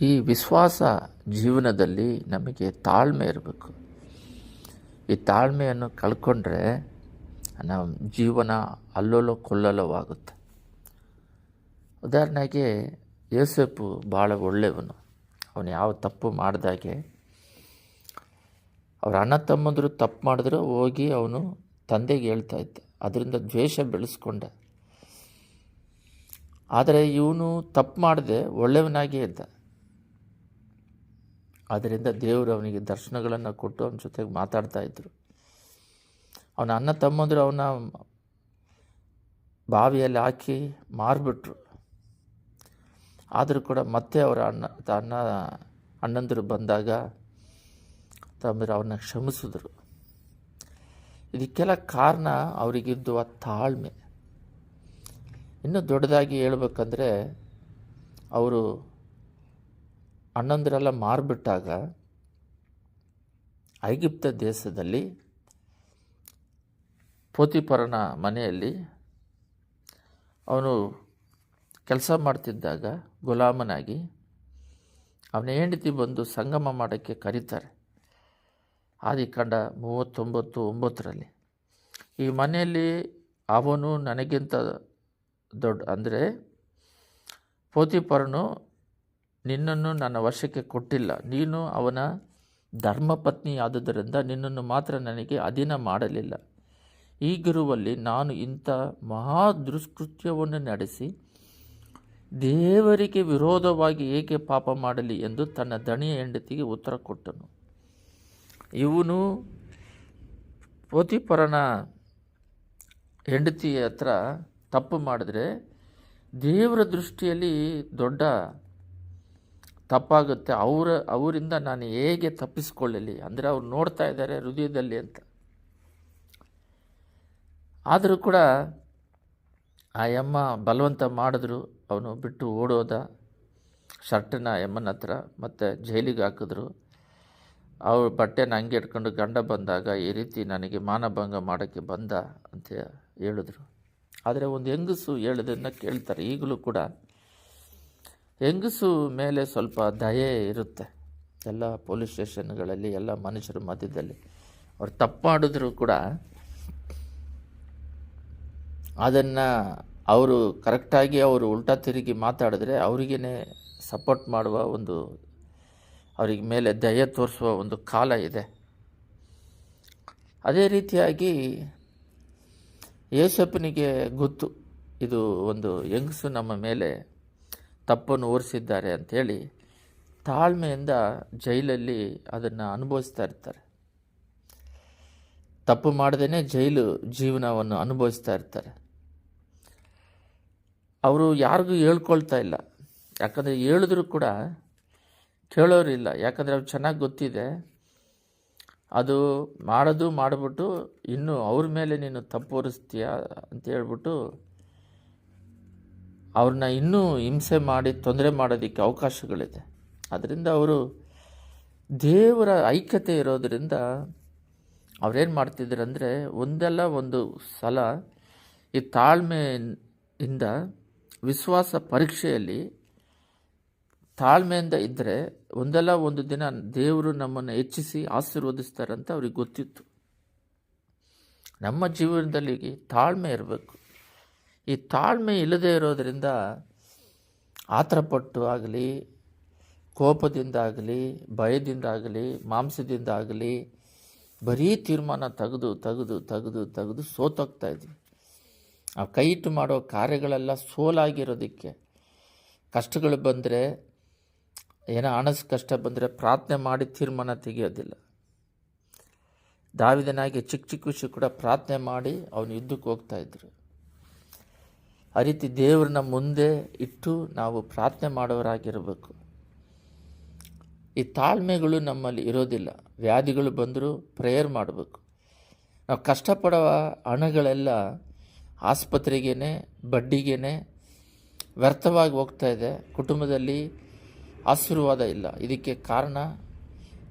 ಈ ವಿಶ್ವಾಸ ಜೀವನದಲ್ಲಿ ನಮಗೆ ತಾಳ್ಮೆ ಇರಬೇಕು. ಈ ತಾಳ್ಮೆಯನ್ನು ಕಳ್ಕೊಂಡ್ರೆ ನಮ್ಮ ಜೀವನ ಅಲ್ಲೋಲೋ ಕೊಲ್ಲಲವಾಗುತ್ತೆ ಉದಾಹರಣೆಗೆ ಯೇಸಪ್ಪು ಭಾಳ ಒಳ್ಳೆಯವನು. ಅವನು ಯಾವ ತಪ್ಪು ಮಾಡಿದಾಗೆ ಅವ್ರ ಅಣ್ಣ ತಮ್ಮಂದರು ತಪ್ಪು ಮಾಡಿದ್ರೆ ಹೋಗಿ ಅವನು ತಂದೆಗೆ ಹೇಳ್ತಾ ಇದ್ದ. ಅದರಿಂದ ದ್ವೇಷ ಬೆಳೆಸ್ಕೊಂಡ. ಆದರೆ ಇವನು ತಪ್ಪು ಮಾಡದೆ, ಒಳ್ಳೆಯವನಾಗೇ ಇದ್ದ. ಆದ್ದರಿಂದ ದೇವರು ಅವನಿಗೆ ದರ್ಶನಗಳನ್ನು ಕೊಟ್ಟು ಅವನ ಜೊತೆಗೆ ಮಾತಾಡ್ತಾ ಇದ್ದರು ಅವನ ಅಣ್ಣ ತಮ್ಮಂದರು ಅವನ ಬಾವಿಯಲ್ಲಿ ಹಾಕಿ ಮಾರಿಬಿಟ್ರು. ಆದರೂ ಕೂಡ ಮತ್ತೆ ಅವರ ಅಣ್ಣ ಅಣ್ಣ ಅಣ್ಣಂದಿರು ಬಂದಾಗ ತಮ್ಮರು ಅವನ್ನ ಕ್ಷಮಿಸಿದ್ರು. ಇದಕ್ಕೆಲ್ಲ ಕಾರಣ ಅವರಿಗಿದ್ದು ಆ ತಾಳ್ಮೆ. ಇನ್ನೂ ದೊಡ್ಡದಾಗಿ ಹೇಳ್ಬೇಕಂದ್ರೆ ಅವರು ಅಣ್ಣಂದಿರೆಲ್ಲ ಮಾರಿಬಿಟ್ಟಾಗ ಐಗಿಪ್ತ ದೇಶದಲ್ಲಿ ಪೋತಿಪರನ ಮನೆಯಲ್ಲಿ ಅವನು ಕೆಲಸ ಮಾಡ್ತಿದ್ದಾಗ ಗುಲಾಮನಾಗಿ ಅವನ ಹೆಂಡತಿ ಬಂದು ಸಂಗಮ ಮಾಡೋಕ್ಕೆ ಕರೀತಾರೆ. ಆದಿಕಾಂಡ ಮೂವತ್ತೊಂಬತ್ತು ಒಂಬತ್ತರಲ್ಲಿ. ಈ ಮನೆಯಲ್ಲಿ ಅವನು ನನಗಿಂತ ದೊಡ್ಡ, ಅಂದರೆ ಪೋತಿಪರನು ನಿನ್ನನ್ನು ನನ್ನ ವಶಕ್ಕೆ ಕೊಟ್ಟಿಲ್ಲ. ನೀನು ಅವನ ಧರ್ಮಪತ್ನಿ ಆದುದರಿಂದ ನಿನ್ನನ್ನು ಮಾತ್ರ ನನಗೆ ಅಧೀನ ಮಾಡಲಿಲ್ಲ. ಈಗಿರುವಲ್ಲಿ ನಾನು ಇಂಥ ಮಹಾ ದುಷ್ಕೃತ್ಯವನ್ನು ನಡೆಸಿ ದೇವರಿಗೆ ವಿರೋಧವಾಗಿ ಏಕೆ ಪಾಪ ಮಾಡಲಿ ಎಂದು ತನ್ನ ದಣಿಯ ಹೆಂಡತಿಗೆ ಉತ್ತರ ಕೊಟ್ಟನು. ಇವನು ಪೋತಿಪರನ ಹೆಂಡತಿ ಹತ್ರ ತಪ್ಪು ಮಾಡಿದ್ರೆ ದೇವರ ದೃಷ್ಟಿಯಲ್ಲಿ ದೊಡ್ಡ ತಪ್ಪಾಗುತ್ತೆ. ಅವರ, ಅವರಿಂದ ನಾನು ಹೇಗೆ ತಪ್ಪಿಸ್ಕೊಳ್ಳಲಿ? ಅಂದರೆ ಅವ್ರು ನೋಡ್ತಾ ಇದ್ದಾರೆ ಹೃದಯದಲ್ಲಿ ಅಂತ. ಆದರೂ ಕೂಡ ಆ ಯಮ್ಮ ಬಲವಂತ ಮಾಡಿದ್ರು. ಅವನು ಬಿಟ್ಟು ಓಡೋದ. ಶರ್ಟನ್ನ ಯಮ್ಮನ ಹತ್ರ ಮತ್ತು ಜೈಲಿಗೆ ಹಾಕಿದ್ರು. ಅವ್ರ ಬಟ್ಟೆನ ಹಂಗೆ ಇಟ್ಕೊಂಡು ಗಂಡ ಬಂದಾಗ ಈ ರೀತಿ ನನಗೆ ಮಾನಭಂಗ ಮಾಡೋಕ್ಕೆ ಬಂದ ಅಂತ ಹೇಳಿದ್ರು. ಆದರೆ ಒಂದು ಹೆಂಗಸು ಹೇಳೋದನ್ನು ಕೇಳ್ತಾರೆ ಈಗಲೂ ಕೂಡ. ಹೆಂಗಸು ಮೇಲೆ ಸ್ವಲ್ಪ ದಯೆ ಇರುತ್ತೆ. ಎಲ್ಲ ಪೊಲೀಸ್ ಸ್ಟೇಷನ್ಗಳಲ್ಲಿ, ಎಲ್ಲ ಮನುಷ್ಯರ ಮಧ್ಯದಲ್ಲಿ. ಅವ್ರು ತಪ್ಪು ಮಾಡಿದ್ರು ಕೂಡ ಅದನ್ನು ಅವರು ಕರೆಕ್ಟಾಗಿ ಅವರು ಉಲ್ಟಾ ತಿರುಗಿ ಮಾತಾಡಿದ್ರೆ ಅವರಿಗೇ ಸಪೋರ್ಟ್ ಮಾಡುವ ಒಂದು, ಅವರಿಗೆ ಮೇಲೆ ದಯೆ ತೋರಿಸುವ ಒಂದು ಕಾಲ ಇದೆ. ಅದೇ ರೀತಿಯಾಗಿ ಯೇಸಪ್ಪನಿಗೆ ಗೊತ್ತು, ಇದು ಒಂದು ಹೆಂಗಸು ನಮ್ಮ ಮೇಲೆ ತಪ್ಪನ್ನು ಓರಿಸಿದ್ದಾರೆ ಅಂಥೇಳಿ ತಾಳ್ಮೆಯಿಂದ ಜೈಲಲ್ಲಿ ಅದನ್ನು ಅನುಭವಿಸ್ತಾ ಇರ್ತಾರೆ. ತಪ್ಪು ಮಾಡದೇ ಜೈಲು ಜೀವನವನ್ನು ಅನುಭವಿಸ್ತಾ ಇರ್ತಾರೆ. ಅವರು ಯಾರಿಗೂ ಹೇಳ್ಕೊಳ್ತಾ ಇಲ್ಲ. ಯಾಕಂದರೆ ಹೇಳಿದ್ರು ಕೂಡ ಕೇಳೋರಿಲ್ಲ ಯಾಕಂದರೆ ಅವ್ರು ಚೆನ್ನಾಗಿ ಗೊತ್ತಿದೆ. ಅದು ಮಾಡೋದು ಮಾಡಿಬಿಟ್ಟು ಇನ್ನೂ ಅವ್ರ ಮೇಲೆ ನೀನು ತಪ್ಪು ಅಂತ ಹೇಳ್ಬಿಟ್ಟು ಅವ್ರನ್ನ ಇನ್ನೂ ಹಿಂಸೆ ಮಾಡಿ ತೊಂದರೆ ಮಾಡೋದಕ್ಕೆ ಅವಕಾಶಗಳಿದೆ. ಅದರಿಂದ ಅವರು ದೇವರ ಐಕ್ಯತೆ ಇರೋದರಿಂದ ಅವ್ರೇನು ಮಾಡ್ತಿದ್ರು ಅಂದರೆ ಒಂದಲ್ಲ ಒಂದು ಸಲ ಈ ತಾಳ್ಮೆಯಿಂದ ವಿಶ್ವಾಸ ಪರೀಕ್ಷೆಯಲ್ಲಿ ತಾಳ್ಮೆಯಿಂದ ಇದ್ದರೆ ಒಂದಲ್ಲ ಒಂದು ದಿನ ದೇವರು ನಮ್ಮನ್ನು ಹೆಚ್ಚಿಸಿ ಆಶೀರ್ವದಿಸ್ತಾರಂತ ಅವ್ರಿಗೆ ಗೊತ್ತಿತ್ತು. ನಮ್ಮ ಜೀವನದಲ್ಲಿ ತಾಳ್ಮೆ ಇರಬೇಕು. ಈ ತಾಳ್ಮೆ ಇಲ್ಲದೇ ಇರೋದರಿಂದ ಆತರಪಟ್ಟು ಆಗಲಿ ಕೋಪದಿಂದಾಗಲಿ ಭಯದಿಂದಾಗಲಿ ಮಾಂಸದಿಂದಾಗಲಿ ಬರೀ ತೀರ್ಮಾನ ತೆಗೆದು ತೆಗೆದು ತೆಗೆದು ತೆಗೆದು ಸೋತೋಗ್ತಾ ಇದ್ವಿ ಆ ಕೈ ಇಟ್ಟು ಮಾಡೋ ಕಾರ್ಯಗಳೆಲ್ಲ ಸೋಲಾಗಿರೋದಕ್ಕೆ ಕಷ್ಟಗಳು ಬಂದರೆ, ಏನೋ ಹಣದ ಕಷ್ಟ ಬಂದರೆ ಪ್ರಾರ್ಥನೆ ಮಾಡಿ ತೀರ್ಮಾನ ತೆಗೆಯೋದಿಲ್ಲ. ದಾವಿದನಾಗಿ ಚಿಕ್ಕ ಚಿಕ್ಕ ವಿಷಯ ಕೂಡ ಪ್ರಾರ್ಥನೆ ಮಾಡಿ ಅವನು ಯುದ್ಧಕ್ಕೆ ಹೋಗ್ತಾಯಿದ್ರು ಆ ರೀತಿ ದೇವ್ರನ್ನ ಮುಂದೆ ಇಟ್ಟು ನಾವು ಪ್ರಾರ್ಥನೆ ಮಾಡೋರಾಗಿರಬೇಕು. ಈ ತಾಳ್ಮೆಗಳು ನಮ್ಮಲ್ಲಿ ಇರೋದಿಲ್ಲ. ವ್ಯಾಧಿಗಳು ಬಂದರೂ ಪ್ರೇಯರ್ ಮಾಡಬೇಕು. ನಾವು ಕಷ್ಟಪಡುವ ಹಣಗಳೆಲ್ಲ ಆಸ್ಪತ್ರೆಗೇ ಬಡ್ಡಿಗೇ ವ್ಯರ್ಥವಾಗಿ ಹೋಗ್ತಾ ಇದೆ. ಕುಟುಂಬದಲ್ಲಿ ಆಶೀರ್ವಾದ ಇಲ್ಲ. ಇದಕ್ಕೆ ಕಾರಣ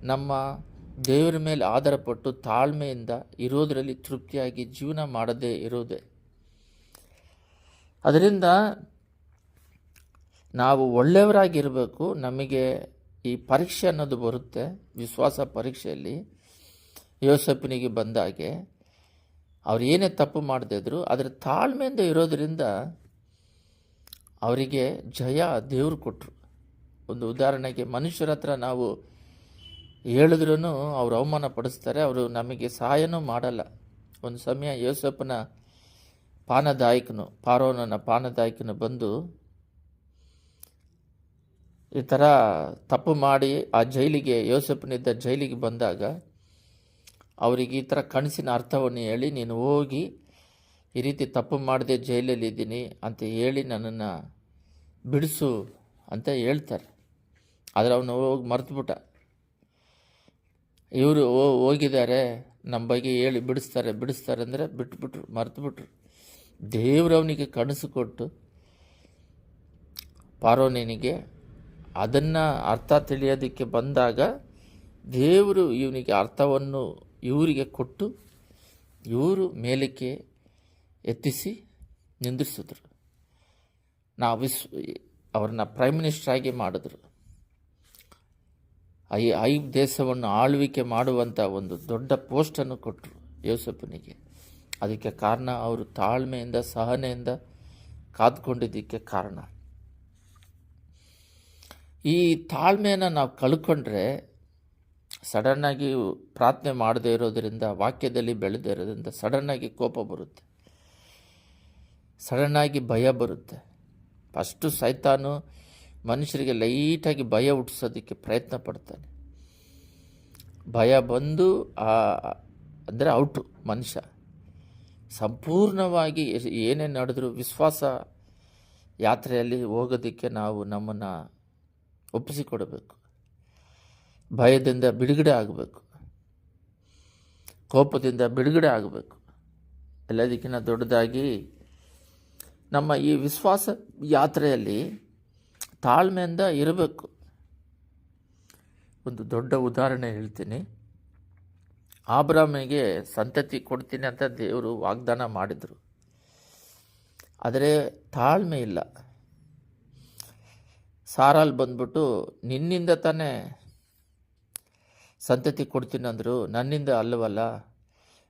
ನಮ್ಮ ದೇವರ ಮೇಲೆ ಆಧಾರಪಟ್ಟು ತಾಳ್ಮೆಯಿಂದ ಇರೋದರಲ್ಲಿ ತೃಪ್ತಿಯಾಗಿ ಜೀವನ ಮಾಡದೇ ಇರೋದೇ. ಅದರಿಂದ ನಾವು ಒಳ್ಳೆಯವರಾಗಿರಬೇಕು. ನಮಗೆ ಈ ಪರೀಕ್ಷೆ ಅನ್ನೋದು ಬರುತ್ತೆ, ವಿಶ್ವಾಸ ಪರೀಕ್ಷೆಯಲ್ಲಿ. ಯೋಸಪ್ಪನಿಗೆ ಬಂದಾಗೆ ಅವ್ರು ಏನೇ ತಪ್ಪು ಮಾಡದಿದ್ರು ಅದರ ತಾಳ್ಮೆಯಿಂದ ಇರೋದರಿಂದ ಅವರಿಗೆ ಜಯ ದೇವರು ಕೊಟ್ಟರು ಒಂದು ಉದಾಹರಣೆಗೆ ಮನುಷ್ಯರ ಹತ್ರ ನಾವು ಹೇಳಿದ್ರೂ ಅವರು ಅವಮಾನ ಪಡಿಸ್ತಾರೆ ಅವರು ನಮಗೆ ಸಹಾಯನೂ ಮಾಡಲ್ಲ. ಒಂದು ಸಮಯ ಯೋಸಪ್ಪನ ಪಾನದಾಯಕನು ಪಾರೋನನ ಪಾನದಾಯಕನು ಬಂದು ಈ ಥರ ತಪ್ಪು ಮಾಡಿ ಆ ಜೈಲಿಗೆ ಯೋಸಪ್ಪನಿದ್ದ ಜೈಲಿಗೆ ಬಂದಾಗ ಅವರಿಗೆ ಈ ಥರ ಕನಸಿನ ಅರ್ಥವನ್ನು ಹೇಳಿ, ನೀನು ಹೋಗಿ ಈ ರೀತಿ ತಪ್ಪು ಮಾಡದೆ ಜೈಲಲ್ಲಿ ಇದ್ದೀನಿ ಅಂತ ಹೇಳಿ ನನ್ನನ್ನು ಬಿಡಿಸು ಅಂತ ಹೇಳ್ತಾರೆ. ಆದರೆ ಅವನು ಹೋಗಿ ಮರೆತುಬಿಟ್ಟ. ಇವರು ಹೋಗಿದ್ದಾರೆ, ನಮ್ಮ ಬಗ್ಗೆ ಹೇಳಿ ಬಿಡಿಸ್ತಾರೆ ಬಿಡಿಸ್ತಾರೆ ಅಂದರೆ ಬಿಟ್ಬಿಟ್ರು, ಮರ್ತುಬಿಟ್ರು. ದೇವ್ರು ಅವನಿಗೆ ಕನಸು ಕೊಟ್ಟು ಪಾರೋನಿಗೆ ಅದನ್ನು ಅರ್ಥ ತಿಳಿಯೋದಕ್ಕೆ ಬಂದಾಗ ದೇವರು ಇವನಿಗೆ ಅರ್ಥವನ್ನು ಇವರಿಗೆ ಕೊಟ್ಟು ಇವರು ಮೇಲಕ್ಕೆ ಎತ್ತಿಸಿ ನಿಂದಿಸಿದ್ರು ನಾವು ವಿಶ್ವ ಅವ್ರನ್ನ ಪ್ರೈಮ್ ಮಿನಿಸ್ಟರ್ ಆಗಿ ಮಾಡಿದ್ರು. ಐ ಐ ದೇಶವನ್ನು ಆಳ್ವಿಕೆ ಮಾಡುವಂಥ ಒಂದು ದೊಡ್ಡ ಪೋಸ್ಟನ್ನು ಕೊಟ್ಟರು ಯೋಸಪ್ಪನಿಗೆ ಅದಕ್ಕೆ ಕಾರಣ ಅವರು ತಾಳ್ಮೆಯಿಂದ, ಸಹನೆಯಿಂದ ಕಾದ್ಕೊಂಡಿದ್ದಕ್ಕೆ ಕಾರಣ. ಈ ತಾಳ್ಮೆಯನ್ನು ನಾವು ಕಳ್ಕೊಂಡ್ರೆ ಸಡನ್ನಾಗಿ ಪ್ರಾರ್ಥನೆ ಮಾಡದೇ ಇರೋದರಿಂದ, ವಾಕ್ಯದಲ್ಲಿ ಬೆಳೆದೇ ಇರೋದ್ರಿಂದ ಸಡನ್ನಾಗಿ ಕೋಪ ಬರುತ್ತೆ. ಸಡನ್ನಾಗಿ ಭಯ ಬರುತ್ತೆ. ಫಸ್ಟು ಸೈತಾನು ಮನುಷ್ಯರಿಗೆ ಲೈಟಾಗಿ ಭಯ ಹುಟ್ಟಿಸೋದಕ್ಕೆ ಪ್ರಯತ್ನ ಪಡ್ತಾನೆ. ಭಯ ಬಂದು ಅಂದರೆ ಔಟು ಮನುಷ್ಯ. ಸಂಪೂರ್ಣವಾಗಿ ಏನೇನು ನಡೆದರೂ, ವಿಶ್ವಾಸ ಯಾತ್ರೆಯಲ್ಲಿ ಹೋಗೋದಕ್ಕೆ ನಾವು ನಮ್ಮನ್ನು ಒಪ್ಪಿಸಿಕೊಡಬೇಕು. ಭಯದಿಂದ ಬಿಡುಗಡೆ ಆಗಬೇಕು. ಕೋಪದಿಂದ ಬಿಡುಗಡೆ ಆಗಬೇಕು. ಎಲ್ಲದಕ್ಕಿಂತ ದೊಡ್ಡದಾಗಿ ನಮ್ಮ ಈ ವಿಶ್ವಾಸ ಯಾತ್ರೆಯಲ್ಲಿ ತಾಳ್ಮೆಯಿಂದ ಇರಬೇಕು. ಒಂದು ದೊಡ್ಡ ಉದಾಹರಣೆ ಹೇಳ್ತೀನಿ. ಆಬ್ರಾಮಿಗೆ ಸಂತತಿ ಕೊಡ್ತೀನಿ ಅಂತ ದೇವರು ವಾಗ್ದಾನ ಮಾಡಿದರು. ಆದರೆ ತಾಳ್ಮೆ ಇಲ್ಲ. ಸಾರಲ್ಲಿ ಬಂದ್ಬಿಟ್ಟು, ನಿನ್ನಿಂದ ತಾನೇ ಸಂತತಿ ಕೊಡ್ತೀನಿ ಅಂದರು. ನನ್ನಿಂದ ಅಲ್ಲವಲ್ಲ,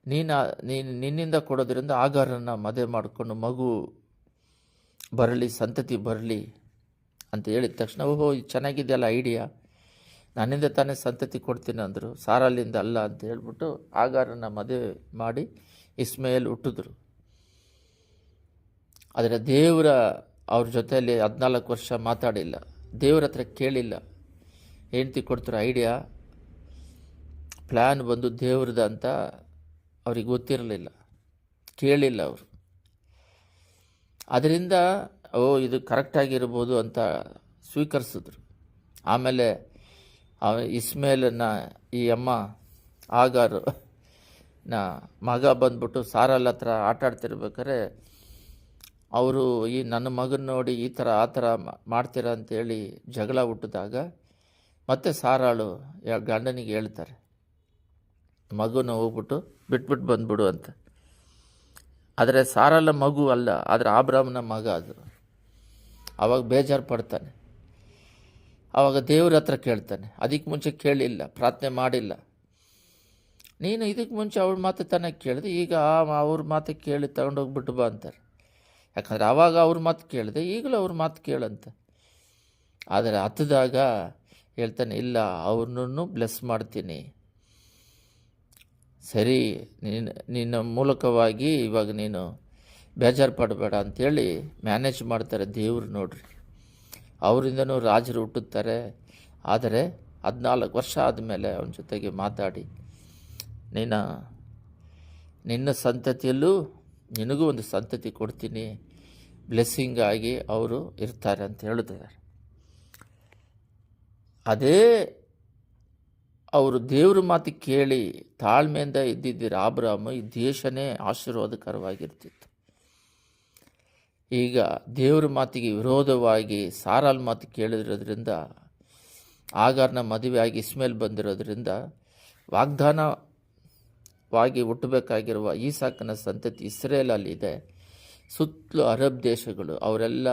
ನೀನು ನೀನು, ನಿನ್ನಿಂದ ಕೊಡೋದ್ರಿಂದ ಆಗಾರನ್ನು ಮದುವೆ ಮಾಡಿಕೊಂಡು ಮಗು ಬರಲಿ, ಸಂತತಿ ಬರಲಿ ಅಂತ ಹೇಳಿದ ತಕ್ಷಣ, ಓಹೋ ಚೆನ್ನಾಗಿದೆಯಲ್ಲ ಐಡಿಯಾ. ನನ್ನಿಂದ ತಾನೇ ಸಂತತಿ ಕೊಡ್ತೀನಿ ಅಂದರು. ಸಾರಲ್ಲಿಂದ ಅಲ್ಲ ಅಂತ ಹೇಳ್ಬಿಟ್ಟು ಆಗಾರನ್ನ ಮದುವೆ ಮಾಡಿ ಇಸ್ಮೇಲ್ ಹುಟ್ಟಿದ್ರು. ಆದರೆ ದೇವರ ಅವ್ರ ಜೊತೆಯಲ್ಲಿ ಹದಿನಾಲ್ಕು ವರ್ಷ ಮಾತಾಡಿಲ್ಲ. ದೇವ್ರ ಹತ್ರ ಕೇಳಿಲ್ಲ. ಹೆಂಡ್ತಿ ಕೊಡ್ತಾರೆ ಐಡಿಯಾ? ಪ್ಲ್ಯಾನ್ ಬಂದು ದೇವ್ರದ್ದು ಅಂತ ಅವ್ರಿಗೆ ಗೊತ್ತಿರಲಿಲ್ಲ. ಕೇಳಿಲ್ಲ ಅವರು. ಅದರಿಂದ, ಓ, ಇದು ಕರೆಕ್ಟಾಗಿರ್ಬೋದು ಅಂತ ಸ್ವೀಕರಿಸಿದ್ರು. ಆಮೇಲೆ ಇಸ್ಮೇಲನ್ನ ಈ ಅಮ್ಮ ಆಗಾರು ನಾ ಮಗ ಬಂದ್ಬಿಟ್ಟು ಸಾರಲ್ ಹತ್ರ ಆಟ ಆಡ್ತಿರ್ಬೇಕಾದ್ರೆ ಅವರು ಈ ನನ್ನ ಮಗನ ನೋಡಿ ಈ ಥರ ಆ ಥರ ಮಾಡ್ತೀರ ಅಂತೇಳಿ ಜಗಳ ಹುಟ್ಟಿದಾಗ ಮತ್ತೆ ಸಾರಾಳು ಗಂಡನಿಗೆ ಹೇಳ್ತಾರೆ. ಮಗುನ ಹೋಗ್ಬಿಟ್ಟು ಬಿಟ್ಬಿಟ್ಟು ಬಂದ್ಬಿಡು ಅಂತ. ಆದರೆ ಸಾರಲ್ಲ ಮಗು ಅಲ್ಲ, ಆದರೆ ಆಬ್ರಾಮ್ನ ಮಗ ಅದು. ಆವಾಗ ಬೇಜಾರು ಪಡ್ತಾನೆ. ಆವಾಗ ದೇವ್ರ ಹತ್ರ ಕೇಳ್ತಾನೆ. ಅದಕ್ಕೆ ಮುಂಚೆ ಕೇಳಿಲ್ಲ, ಪ್ರಾರ್ಥನೆ ಮಾಡಿಲ್ಲ. ನೀನು ಇದಕ್ಕೆ ಮುಂಚೆ ಅವ್ರ ಮಾತು ತಾನೇ ಕೇಳಿದೆ, ಈಗ ಅವ್ರ ಮಾತು ಕೇಳಿ ತಗೊಂಡೋಗ್ಬಿಟ್ಟು ಬಾ ಅಂತಾರೆ. ಯಾಕಂದರೆ ಆವಾಗ ಅವ್ರ ಮಾತು ಕೇಳಿದೆ, ಈಗಲೂ ಅವ್ರ ಮಾತು ಕೇಳಂತ. ಆದರೆ ಹತ್ತದಾಗ ಹೇಳ್ತಾನೆ, ಇಲ್ಲ, ಅವ್ರನ್ನೂ ಬ್ಲೆಸ್ ಮಾಡ್ತೀನಿ. ಸರಿ, ನೀನು, ನಿನ್ನ ಮೂಲಕವಾಗಿ ಇವಾಗ ನೀನು ಬೇಜಾರು ಪಡಬೇಡ ಅಂಥೇಳಿ ಮ್ಯಾನೇಜ್ ಮಾಡ್ತಾರೆ ದೇವ್ರು ನೋಡ್ರಿ. ಅವರಿಂದನೂ ರಾಜರು ಹುಟ್ಟುತ್ತಾರೆ. ಆದರೆ ಹದಿನಾಲ್ಕು ವರ್ಷ ಆದಮೇಲೆ ಅವನ ಜೊತೆಗೆ ಮಾತಾಡಿ ನಿನ್ನ ನಿನ್ನ ಸಂತತಿಯಲ್ಲೂ ನಿನಗೂ ಒಂದು ಸಂತತಿ ಕೊಡ್ತೀನಿ. ಬ್ಲೆಸ್ಸಿಂಗ್ ಆಗಿ ಅವರು ಇರ್ತಾರೆ ಅಂತ ಹೇಳುತ್ತಿದ್ದಾರೆ. ಅದೇ ಅವರು ದೇವ್ರ ಮಾತು ಕೇಳಿ ತಾಳ್ಮೆಯಿಂದ ಇದ್ದಿದ್ದಿರ ಆಬ್ರಾಮು ಈ ದೇಶನೇ ಆಶೀರ್ವಾದಕರವಾಗಿರ್ತಿತ್ತು. ಈಗ ದೇವ್ರ ಮಾತಿಗೆ ವಿರೋಧವಾಗಿ ಸಾರಾಲ್ ಮಾತು ಕೇಳಿರೋದ್ರಿಂದ, ಆಗಾರ್ನ ಮದುವೆಯಾಗಿ ಇಸ್ಮೇಲ್ ಬಂದಿರೋದ್ರಿಂದ ವಾಗ್ದಾನವಾಗಿ ಹುಟ್ಟಬೇಕಾಗಿರುವ ಈ ಸಾಕನ ಸಂತತಿ ಇಸ್ರೇಲಲ್ಲಿದೆ ಸುತ್ತಲೂ ಅರಬ್ ದೇಶಗಳು, ಅವರೆಲ್ಲ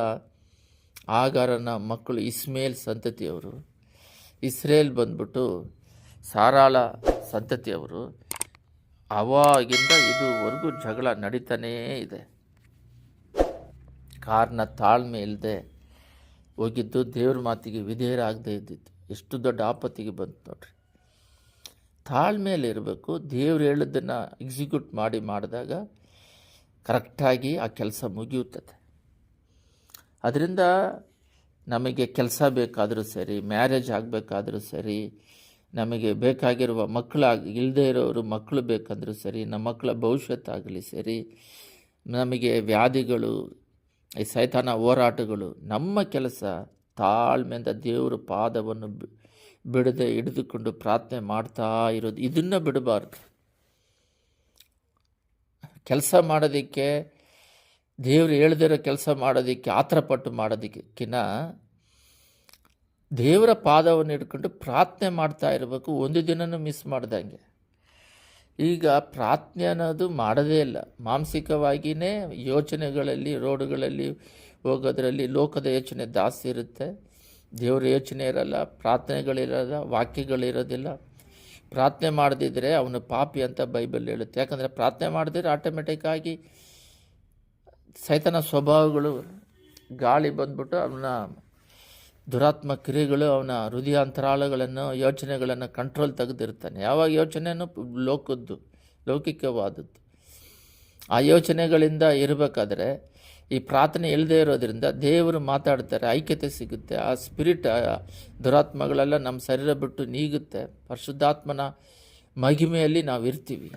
ಆಗಾರನ ಮಕ್ಕಳು ಇಸ್ಮೇಲ್ ಸಂತತಿಯವರು. ಇಸ್ರೇಲ್ ಬಂದ್ಬಿಟ್ಟು ಸಾರಾಳ ಸಂತತಿಯವರು. ಅವಾಗಿಂದ ಇದುವರೆಗೂ ಜಗಳ ನಡೀತಾನೇ ಇದೆ. ಕಾರಣ ತಾಳ್ಮೆ ಇಲ್ಲದೆ ಹೋಗಿದ್ದು ದೇವ್ರ ಮಾತಿಗೆ ವಿಧೇಯರಾಗದೇ ಇದ್ದಿತ್ತು ಎಷ್ಟು ದೊಡ್ಡ ಆಪತ್ತಿಗೆ ಬಂತು ನೋಡ್ರಿ. ತಾಳ್ಮೆಯಲ್ಲಿ ಇರಬೇಕು, ದೇವ್ರು ಹೇಳಿದ್ದನ್ನು ಎಕ್ಸಿಕ್ಯೂಟ್ ಮಾಡಿ ಮಾಡಿದಾಗ ಕರೆಕ್ಟಾಗಿ ಆ ಕೆಲಸ ಮುಗಿಯುತ್ತದೆ. ಅದರಿಂದ ನಮಗೆ ಕೆಲಸ ಬೇಕಾದರೂ ಸರಿ, ಮ್ಯಾರೇಜ್ ಆಗಬೇಕಾದರೂ ಸರಿ, ನಮಗೆ ಬೇಕಾಗಿರುವ ಮಕ್ಕಳು ಇಲ್ಲದೇ ಇರೋರು ಮಕ್ಕಳು ಬೇಕಂದ್ರೂ ಸರಿ, ನಮ್ಮ ಮಕ್ಕಳ ಭವಿಷ್ಯತ್ತಾಗಲಿ ಸರಿ, ನಮಗೆ ವ್ಯಾಧಿಗಳು ಈ ಸೈತಾನ ಹೋರಾಟಗಳು ನಮ್ಮ ಕೆಲಸ ತಾಳ್ಮೆಯಿಂದ ದೇವರ ಪಾದವನ್ನು ಬಿಡದೆ ಹಿಡಿದುಕೊಂಡು ಪ್ರಾರ್ಥನೆ ಮಾಡ್ತಾ ಇರೋದು. ಇದನ್ನು ಬಿಡಬಾರ್ದು. ಕೆಲಸ ಮಾಡೋದಕ್ಕೆ, ದೇವರು ಹೇಳದಿರೋ ಕೆಲಸ ಮಾಡೋದಕ್ಕೆ, ಆತರಪಟ್ಟು ಮಾಡೋದಕ್ಕಿನ್ನ ದೇವರ ಪಾದವನ್ನು ಹಿಡ್ಕೊಂಡು ಪ್ರಾರ್ಥನೆ ಮಾಡ್ತಾ ಇರಬೇಕು. ಒಂದು ದಿನನೂ ಮಿಸ್ ಮಾಡ್ದಂಗೆ. ಈಗ ಪ್ರಾರ್ಥನೆ ಅನ್ನೋದು ಮಾಡೋದೇ ಇಲ್ಲ. ಮಾನಸಿಕವಾಗಿಯೇ ಯೋಚನೆಗಳಲ್ಲಿ, ರೋಡುಗಳಲ್ಲಿ ಹೋಗೋದ್ರಲ್ಲಿ ಲೋಕದ ಯೋಚನೆ ಜಾಸ್ತಿ ಇರುತ್ತೆ. ದೇವರ ಯೋಚನೆ ಇರಲ್ಲ ಪ್ರಾರ್ಥನೆಗಳಿರಲ್ಲ ವಾಕ್ಯಗಳಿರೋದಿಲ್ಲ. ಪ್ರಾರ್ಥನೆ ಮಾಡದಿದ್ದರೆ ಅವನು ಪಾಪಿ ಅಂತ ಬೈಬಲ್ ಹೇಳುತ್ತೆ. ಯಾಕಂದರೆ ಪ್ರಾರ್ಥನೆ ಮಾಡಿದ್ರೆ ಆಟೋಮೆಟಿಕ್ಕಾಗಿ ಸೈತನ ಸ್ವಭಾವಗಳು ಗಾಳಿ ಬಂದ್ಬಿಟ್ಟು ಅವನ ದುರಾತ್ಮ ಕ್ರಿಯೆಗಳು ಅವನ ಹೃದಯಾಂತರಾಳಗಳನ್ನು, ಯೋಚನೆಗಳನ್ನು ಕಂಟ್ರೋಲ್ ತೆಗೆದಿರ್ತಾನೆ ಯಾವಾಗ ಯೋಚನೆಯೂ ಲೋಕದ್ದು, ಲೌಕಿಕವಾದದ್ದು. ಆ ಯೋಚನೆಗಳಿಂದ ಇರಬೇಕಾದ್ರೆ, ಈ ಪ್ರಾರ್ಥನೆ ಇಲ್ಲದೆ ಇರೋದ್ರಿಂದ ದೇವರು ಮಾತಾಡ್ತಾರೆ, ಐಕ್ಯತೆ ಸಿಗುತ್ತೆ. ಆ ಸ್ಪಿರಿಟ್ ದುರಾತ್ಮಗಳೆಲ್ಲ ನಮ್ಮ ಶರೀರ ಬಿಟ್ಟು ನೀಗುತ್ತೆ. ಪರಿಶುದ್ಧಾತ್ಮನ ಮಹಿಮೆಯಲ್ಲಿ ನಾವು ಇರ್ತೀವಿ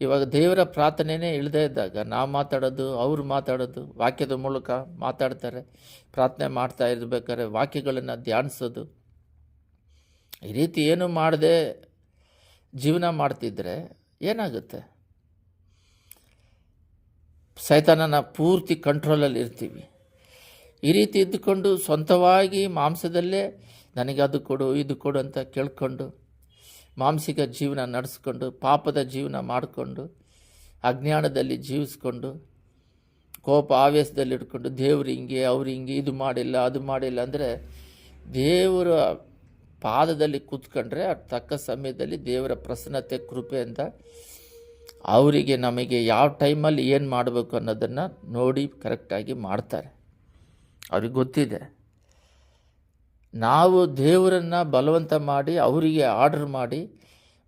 ಇವಾಗ ದೇವರ ಪ್ರಾರ್ಥನೆಯೇ ಇಳದೇ ಇದ್ದಾಗ ನಾವು ಮಾತಾಡೋದು, ಅವ್ರು ಮಾತಾಡೋದು, ವಾಕ್ಯದ ಮೂಲಕ ಮಾತಾಡ್ತಾರೆ, ಪ್ರಾರ್ಥನೆ ಮಾಡ್ತಾ ಇರ್ಬೇಕಾದ್ರೆ ವಾಕ್ಯಗಳನ್ನು ಧ್ಯಾನಿಸೋದು. ಈ ರೀತಿ ಏನು ಮಾಡದೆ ಜೀವನ ಮಾಡ್ತಿದ್ರೆ ಏನಾಗುತ್ತೆ? ಸೈತಾನನ ಪೂರ್ತಿ ಕಂಟ್ರೋಲಲ್ಲಿ ಇರ್ತೀವಿ. ಈ ರೀತಿ ಇದ್ದುಕೊಂಡು ಸ್ವಂತವಾಗಿ ಮಾಂಸದಲ್ಲೇ ನನಗೆ ಅದು ಕೊಡು, ಇದು ಕೊಡು ಅಂತ ಕೇಳ್ಕೊಂಡು ಮಾಂಸಿಕ ಜೀವನ ನಡೆಸ್ಕೊಂಡು, ಪಾಪದ ಜೀವನ ಮಾಡಿಕೊಂಡು, ಅಜ್ಞಾನದಲ್ಲಿ ಜೀವಿಸ್ಕೊಂಡು, ಕೋಪ ಆವೇಶದಲ್ಲಿ ಇಟ್ಕೊಂಡು, ದೇವ್ರು ಹಿಂಗೆ, ಅವ್ರು ಹಿಂಗೆ, ಇದು ಮಾಡಿಲ್ಲ, ಅದು ಮಾಡಿಲ್ಲ ಅಂದರೆ ದೇವರ ಪಾದದಲ್ಲಿ ಕೂತ್ಕೊಂಡ್ರೆ ಅದು ತಕ್ಕ ಸಮಯದಲ್ಲಿ ದೇವರ ಪ್ರಸನ್ನತೆ ಕೃಪೆಯಿಂದ ಅವರಿಗೆ ನಮಗೆ ಯಾವ ಟೈಮಲ್ಲಿ ಏನು ಮಾಡಬೇಕು ಅನ್ನೋದನ್ನು ನೋಡಿ ಕರೆಕ್ಟಾಗಿ ಮಾಡ್ತಾರೆ. ಅವ್ರಿಗೆ ಗೊತ್ತಿದೆ. ನಾವು ದೇವರನ್ನು ಬಲವಂತ ಮಾಡಿ, ಅವರಿಗೆ ಆರ್ಡರ್ ಮಾಡಿ,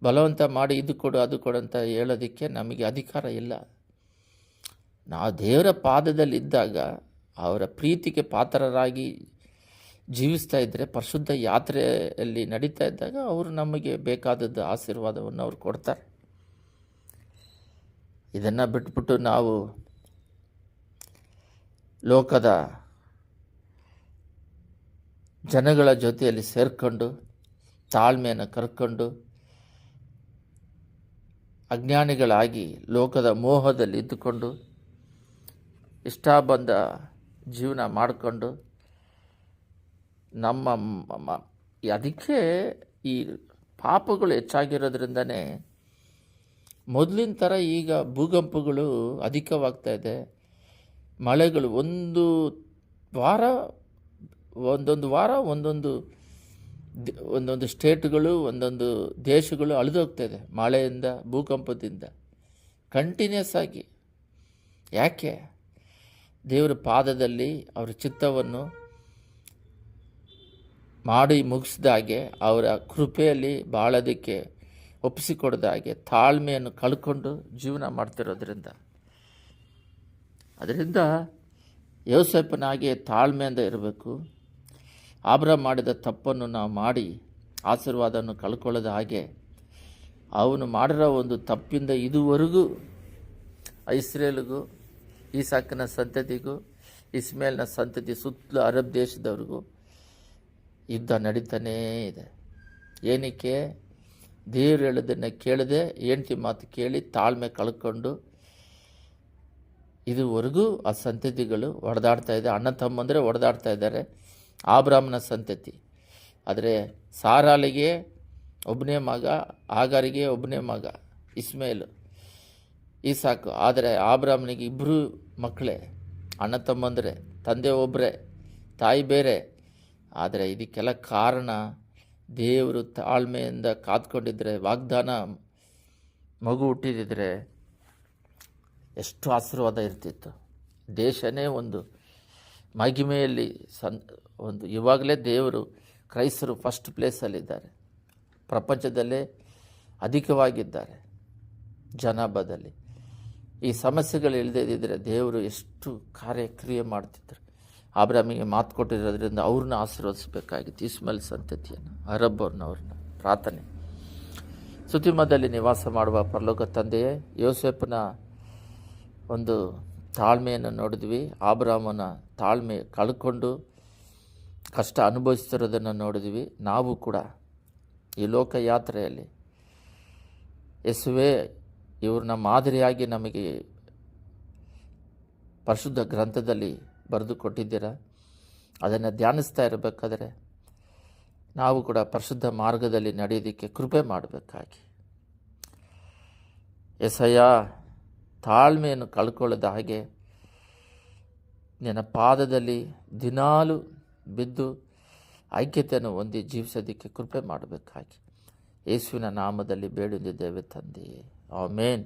ಬಲವಂತ ಮಾಡಿ, ಇದು ಕೊಡು, ಅದು ಕೊಡು ಅಂತ ಹೇಳೋದಕ್ಕೆ ನಮಗೆ ಅಧಿಕಾರ ಇಲ್ಲ. ನಾವು ದೇವರ ಪಾದದಲ್ಲಿದ್ದಾಗ, ಅವರ ಪ್ರೀತಿಗೆ ಪಾತ್ರರಾಗಿ ಜೀವಿಸ್ತಾ ಇದ್ದರೆ ಪರಿಶುದ್ಧ ಯಾತ್ರೆಯಲ್ಲಿ ನಡೀತಾ ಇದ್ದಾಗ ಅವರು ನಮಗೆ ಬೇಕಾದದ್ದು ಆಶೀರ್ವಾದವನ್ನು ಅವ್ರು ಕೊಡ್ತಾರೆ. ಇದನ್ನು ಬಿಟ್ಬಿಟ್ಟು ನಾವು ಲೋಕದ ಜನಗಳ ಜೊತೆಯಲ್ಲಿ ಸೇರಿಕೊಂಡು, ತಾಳ್ಮೆಯನ್ನು ಕರ್ಕೊಂಡು, ಅಜ್ಞಾನಿಗಳಾಗಿ ಲೋಕದ ಮೋಹದಲ್ಲಿ ಇದ್ದುಕೊಂಡು ಇಷ್ಟ ಬಂದ ಜೀವನ ಮಾಡಿಕೊಂಡು, ನಮ್ಮ ಅದಕ್ಕೆ ಈ ಪಾಪಗಳು ಹೆಚ್ಚಾಗಿರೋದ್ರಿಂದನೇ ಮೊದಲಿನ ಥರ ಈಗ ಭೂಕಂಪಗಳು ಅಧಿಕವಾಗ್ತಾ ಇದೆ. ಮಳೆಗಳು ಒಂದು ವಾರ ಒಂದೊಂದು ವಾರ, ಒಂದೊಂದು ಒಂದೊಂದು ಸ್ಟೇಟ್ಗಳು, ಒಂದೊಂದು ದೇಶಗಳು ಅಳಿದೋಗ್ತಾ ಇದೆ ಮಳೆಯಿಂದ, ಭೂಕಂಪದಿಂದ. ಕಂಟಿನ್ಯೂಸ್ ಆಗಿ. ಯಾಕೆ? ದೇವರ ಪಾದದಲ್ಲಿ ಅವರ ಚಿತ್ತವನ್ನು ಮಾಡಿ ಮುಗಿಸಿದ ಹಾಗೆ, ಅವರ ಕೃಪೆಯಲ್ಲಿ ಬಾಳೋದಕ್ಕೆ ಒಪ್ಪಿಸಿಕೊಡದ ಹಾಗೆ, ತಾಳ್ಮೆಯನ್ನು ಕಳ್ಕೊಂಡು ಜೀವನ ಮಾಡ್ತಿರೋದ್ರಿಂದ. ಅದರಿಂದ ಯೋಸಪ್ಪನಾಗೆ ತಾಳ್ಮೆಯಿಂದ ಇರಬೇಕು. ಆಬ್ರ ಮಾಡಿದ ತಪ್ಪನ್ನು ನಾವು ಮಾಡಿ ಆಶೀರ್ವಾದವನ್ನು ಕಳ್ಕೊಳ್ಳದ ಹಾಗೆ ಅವನು ಮಾಡಿರೋ ಒಂದು ತಪ್ಪಿಂದ ಇದುವರೆಗೂ ಇಸ್ರೇಲ್ಗೂ, ಈಸಾಕನ ಸಂತತಿಗೂ ಇಸ್ಮೇಲ್ನ ಸಂತತಿ ಸುತ್ತಲೂ ಅರಬ್ ದೇಶದವ್ರಿಗೂ ಯುದ್ಧ ನಡೀತಾನೇ ಇದೆ. ಏನಕ್ಕೆ? ದೇವ್ರು ಹೇಳೋದನ್ನು ಕೇಳದೆ ಹೆಂಡ್ತಿ ಮಾತು ಕೇಳಿ ತಾಳ್ಮೆ ಕಳ್ಕೊಂಡು ಇದುವರೆಗೂ ಆ ಸಂತತಿಗಳು ಹೊಡೆದಾಡ್ತಾ ಇದೆ. ಅಣ್ಣ ತಮ್ಮಂದರೆ ಹೊಡೆದಾಡ್ತಾ ಇದ್ದಾರೆ. ಆಬ್ರಾಮ್ನ ಸಂತತಿ. ಆದರೆ ಸಾರಾಲಿಗೆ ಒಬ್ಬನೇ ಮಗ ಆಗಾರಿಗೆ ಒಬ್ಬನೇ ಮಗ, ಇಸ್ಮೇಲು ಸಾಕು ಆದರೆ ಆಬ್ರಾಮ್ನಿಗೆ ಇಬ್ಬರು ಮಕ್ಕಳೇ ಅಣ್ಣ ತಮ್ಮಂದರೆ, ತಂದೆ ಒಬ್ಬರೇ ತಾಯಿ ಬೇರೆ. ಆದರೆ ಇದಕ್ಕೆಲ್ಲ ಕಾರಣ ದೇವರು ತಾಳ್ಮೆಯಿಂದ ಕಾದ್ಕೊಂಡಿದ್ರೆ, ವಾಗ್ದಾನ ಮಗು ಹುಟ್ಟಿದಿದ್ರೆ ಎಷ್ಟು ಆಶೀರ್ವಾದ ಇರ್ತಿತ್ತು. ದೇಶನೇ ಒಂದು ಮಹಿಮೆಯಲ್ಲಿ ಸನ್ ಒಂದು ಇವಾಗಲೇ ದೇವರು ಕ್ರೈಸ್ತರು ಫಸ್ಟ್ ಪ್ಲೇಸಲ್ಲಿದ್ದಾರೆ ಪ್ರಪಂಚದಲ್ಲೇ ಅಧಿಕವಾಗಿದ್ದಾರೆ ಜನಾಭದಲ್ಲಿ. ಈ ಸಮಸ್ಯೆಗಳು ಇಲ್ಲದೇ ಇದ್ದರೆ ದೇವರು ಎಷ್ಟು ಕಾರ್ಯಕ್ರಿಯೆ ಮಾಡ್ತಿದ್ದರು ಆಬ್ರಾಮಿಗೆ ಮಾತು ಕೊಟ್ಟಿರೋದ್ರಿಂದ ಅವ್ರನ್ನ ಆಶೀರ್ವದಿಸಬೇಕಾಗಿತ್ತು. ಇಸ್ಮೇಲ್ ಸಂತತಿಯನ್ನು ಅರಬ್ ಅವ್ರನ್ನ ಅವ್ರನ್ನ ಪ್ರಾರ್ಥನೆ. ಸುತಿಮದಲ್ಲಿ ನಿವಾಸ ಮಾಡುವ ಪರಲೋಕ ತಂದೆಯೇ, ಯೋಸೆಫನ ಒಂದು ತಾಳ್ಮೆಯನ್ನು ನೋಡಿದ್ವಿ. ಆಬ್ರಾಮನ ತಾಳ್ಮೆ ಕಳ್ಕೊಂಡು ಕಷ್ಟ ಅನುಭವಿಸ್ತಿರೋದನ್ನು ನೋಡಿದ್ವಿ. ನಾವು ಕೂಡ ಈ ಲೋಕ ಯಾತ್ರೆಯಲ್ಲಿ ಯೇಸುವೆ ಇವ್ರನ್ನ ಮಾದರಿಯಾಗಿ ನಮಗೆ ಪರಿಶುದ್ಧ ಗ್ರಂಥದಲ್ಲಿ ಬರೆದು ಕೊಟ್ಟಿದ್ದೀರ? ಅದನ್ನು ಧ್ಯಾನಿಸ್ತಾ ಇರಬೇಕಾದ್ರೆ ನಾವು ಕೂಡ ಪರಿಶುದ್ಧ ಮಾರ್ಗದಲ್ಲಿ ನಡೆಯೋದಕ್ಕೆ ಕೃಪೆ ಮಾಡಬೇಕಾಗಿ. ಎಸಯ್ಯ ತಾಳ್ಮೆಯನ್ನು ಕಳ್ಕೊಳ್ಳದ ಹಾಗೆ ನಿನ್ನ ಪಾದದಲ್ಲಿ ದಿನಾಲು ಬಿದ್ದು ಐಕ್ಯತೆಯನ್ನು ಹೊಂದಿ ಜೀವಿಸೋದಕ್ಕೆ ಕೃಪೆ ಮಾಡಬೇಕಾಗಿ. ಯೇಸುವಿನ ನಾಮದಲ್ಲಿ ಬೇಡಿದ್ದೇವೆ ತಂದೆಯೇ. ಆಮೇನ್.